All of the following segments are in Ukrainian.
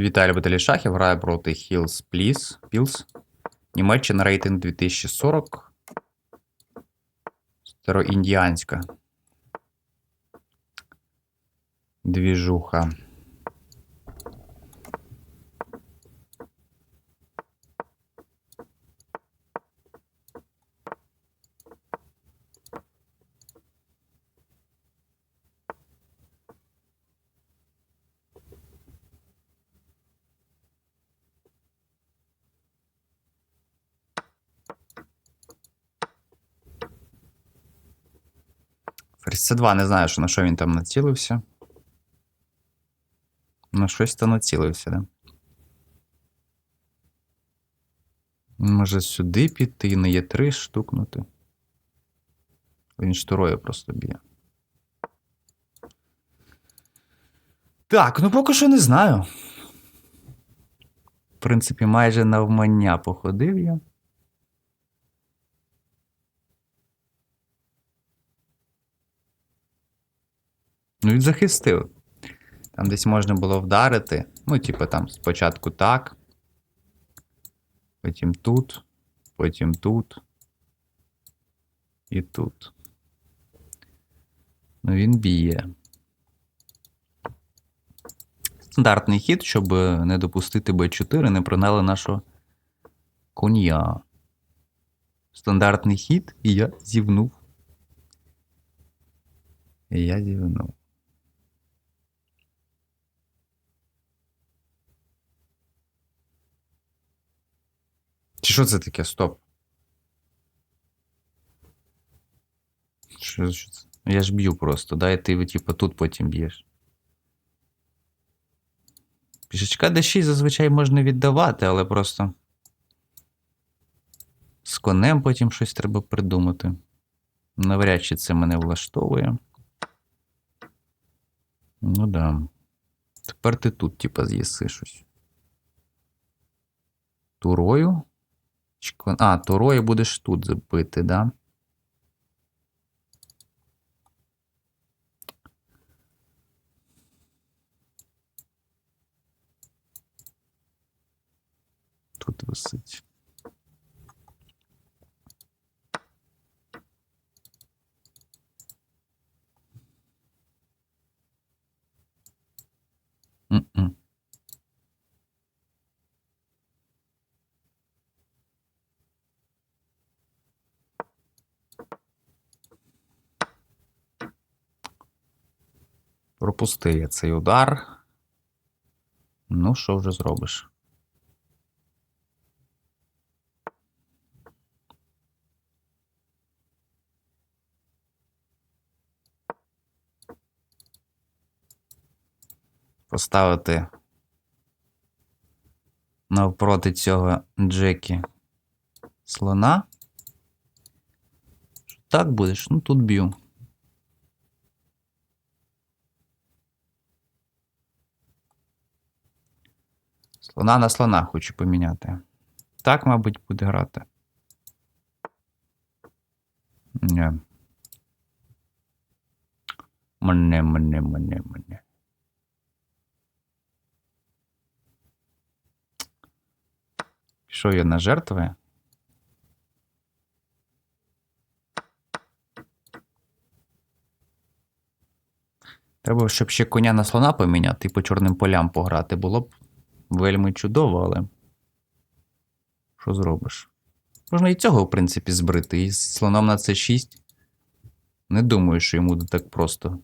Віталій Баталій Шахів грає проти Хілс. Пілс. Німеччина рейтинг 2040. Староіндіанська. Двіжуха. Ферзь C2, не знаю, що, на що він там націлився. На щось то націлився, да? Може сюди піти, на Е3 штукнути. Він штурою просто б'є. Так, ну поки що не знаю. В принципі, майже навмання походив я. Ну, він захистив. Там десь можна було вдарити. Ну, типу, там спочатку так. Потім тут, потім тут. І тут. Ну, він б'є. Стандартний хід, щоб не допустити Б4, не прогнали нашого коня. Стандартний хід, і я зівнув. І я зівнув. Чи що це таке? Стоп. Що, що це? Я ж б'ю просто, да, і ти типу, тут потім б'єш. Пішечка D6 зазвичай можна віддавати, але просто. З конем потім щось треба придумати. Навряд чи це мене влаштовує. Ну да. Тепер ти тут, типа, з'їси щось. Турою. А, турою будеш тут забити, да? Тут висить. Пропустив я цей удар. Ну, що вже зробиш? Поставити навпроти цього Джекі слона. Так будеш? Ну, тут б'ю. Слона на слона хочу поміняти. Так, мабуть, буде грати. Ні. Мене, мене, мене, мене. Пішов я на жертви. Треба, щоб ще коня на слона поміняти і по чорним полям пограти. Було б вельми чудово, але. Що зробиш? Можна і цього, в принципі, збрити. І з слоном на c 6 Не думаю, що йому буде так просто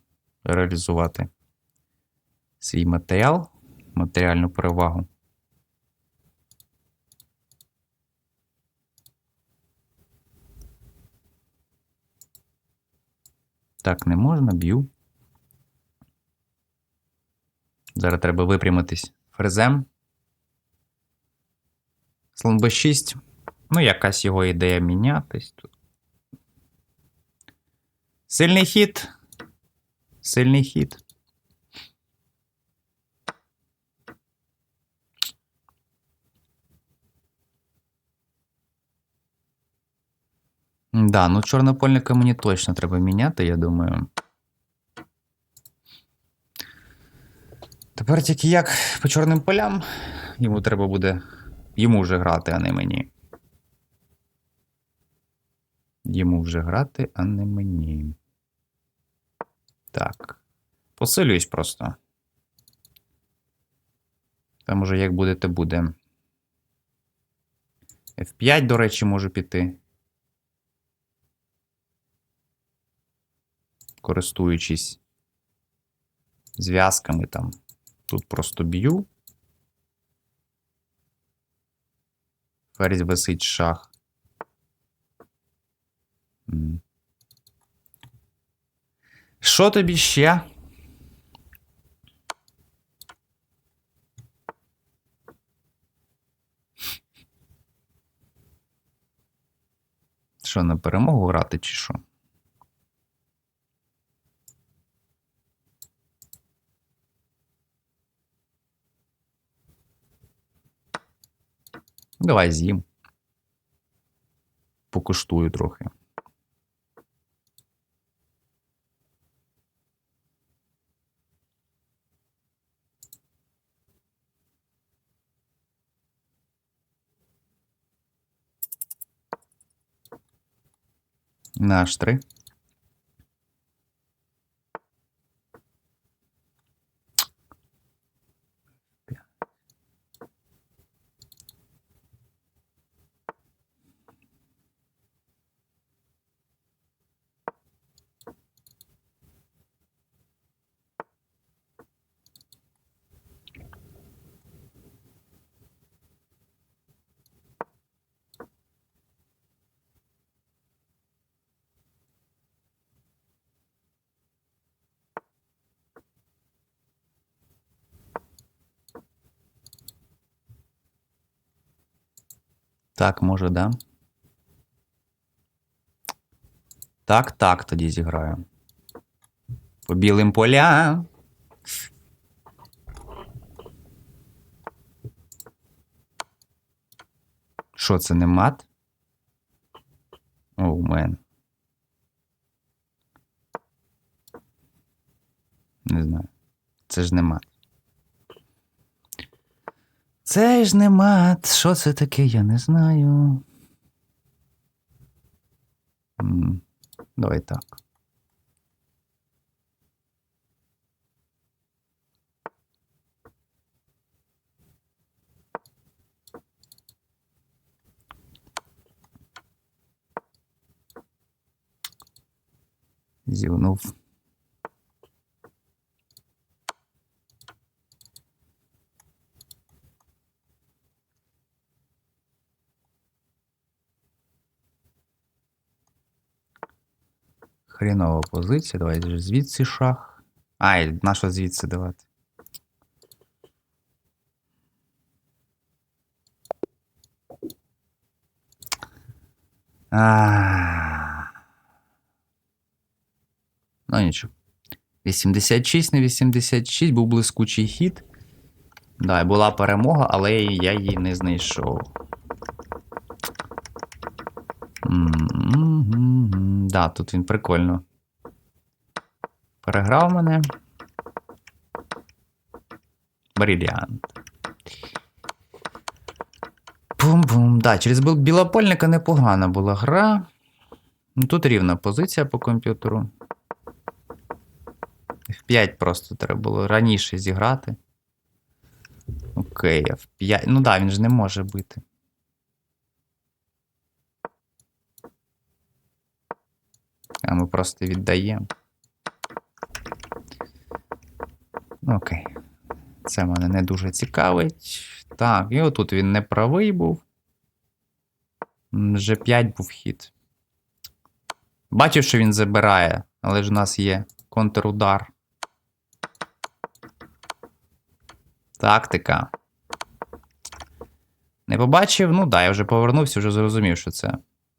реалізувати свій матеріал, матеріальну перевагу. Так, не можна, б'ю. Зараз треба випрямитись фрезем. Слон Б6. Ну, якась його ідея мінятись тут. Сильний хід. Сильний хід. Да, ну чорнопольника мені точно треба міняти, я думаю. Тепер тільки як по чорним полям. Йому треба буде. Йому вже грати, а не мені. Йому вже грати, а не мені. Так. Посилююсь просто. Там уже як буде, то буде. F5, до речі, можу піти. Користуючись зв'язками там. Тут просто б'ю. Ферзь висить шах. Що тобі ще? Що, на перемогу грати, чи що? Давай з'їм. Покуштую трохи. Наш три. Так, може, да? Так, так, тоді зіграю. По білим полям. Що це не мат? Оу, мен. Не знаю. Це ж не мат. Це ж не мат. Що це таке, я не знаю. Давай так. Зівнув. Хренова позиція. Давай звідси шах. Ай, на що звідси давати? А. Ну нічого. 86 на 86 був блискучий хід. Да, була перемога, але я її не знайшов. Да, тут він прикольно. Переграв мене. Бриліант. Бум-бум. Да, через білопольника непогана була гра. Ну, Тут рівна позиція по комп'ютеру. F5 просто треба було раніше зіграти. Окей, F5. Ну да, він ж не може бити. А ми просто віддаємо. Окей. Це мене не дуже цікавить. Так, і отут він не правий був. М, G5 був хід. Бачив, що він забирає, але ж у нас є контрудар. Тактика. Не побачив, ну да, я вже повернувся, вже зрозумів, що це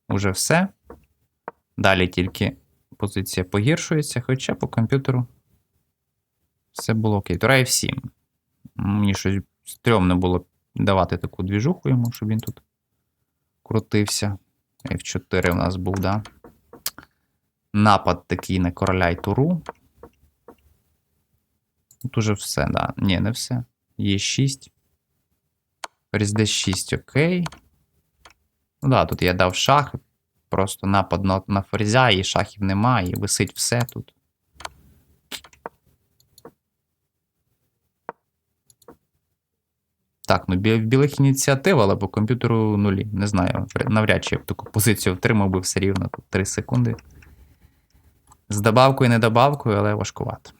уже все. Далі тільки позиція погіршується, хоча по комп'ютеру все було окей. Тура F7. Мені щось стрьомно було давати таку двіжуху йому, щоб він тут крутився. F4 у нас був, да. Напад такий на короля й туру. Тут уже все, да. Ні, не все. Є 6. Ферзь d6, окей. Ну да, тут я дав шах. Просто напад на, на ферзя, і шахів немає, і висить все тут. Так, ну в білих ініціатива, але по комп'ютеру нулі. Не знаю. Навряд чи я б таку позицію втримав би все рівно тут 3 секунди. З добавкою і недобавкою, але важкувато.